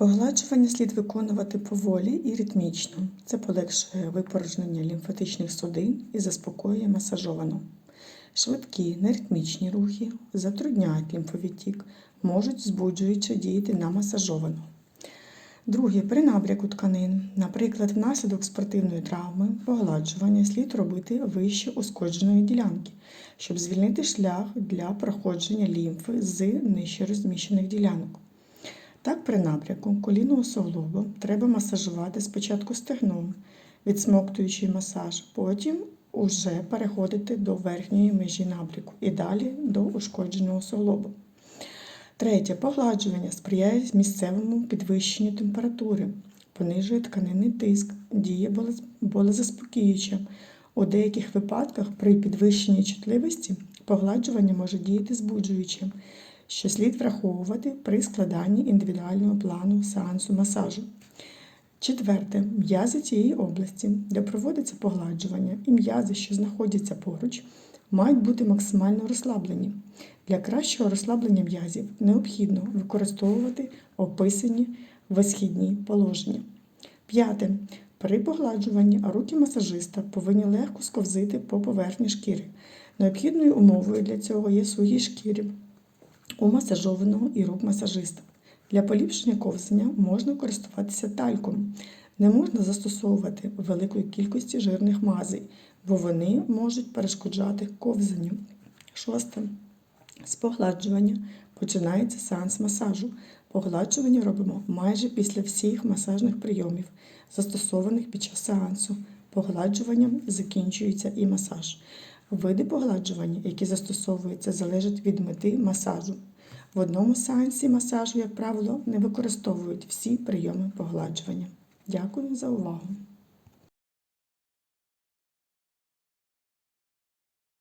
Погладжування слід виконувати поволі і ритмічно. Це полегшує випорожнення лімфатичних судин і заспокоює масажовану. Швидкі неритмічні рухи затрудняють лімфовідтік, можуть збуджуючи діяти на масажовану. Друге, при набряку тканин, наприклад, внаслідок спортивної травми, погладжування слід робити вище ушкодженої ділянки, щоб звільнити шлях для проходження лімфи з нижче розміщених ділянок. Так, при набряку колінного суглобу треба масажувати спочатку стегном, відсмоктуючи масаж, потім уже переходити до верхньої межі набряку і далі до ушкодженого суглобу. Третє. Погладжування сприяє місцевому підвищенню температури, понижує тканинний тиск, діє болез- болезаспокіююче. У деяких випадках при підвищенні чутливості погладжування може діяти збуджуючим, що слід враховувати при складанні індивідуального плану сеансу масажу. Четверте. М'язи цієї області, де проводиться погладжування, і м'язи, що знаходяться поруч, мають бути максимально розслаблені. Для кращого розслаблення м'язів необхідно використовувати описані висхідні положення. П'яте. При погладжуванні руки масажиста повинні легко сковзити по поверхні шкіри. Необхідною умовою для цього є сухі шкіри у масажованого і рук масажиста. Для поліпшення ковзання можна користуватися тальком. Не можна застосовувати великої кількості жирних мазей, бо вони можуть перешкоджати ковзанню. Шосте. З погладжування починається сеанс масажу. Погладжування робимо майже після всіх масажних прийомів, застосованих під час сеансу. Погладжуванням закінчується і масаж. Види погладжування, які застосовуються, залежать від мети масажу. В одному сеансі масажу, як правило, не використовують всі прийоми погладжування. Дякую за увагу!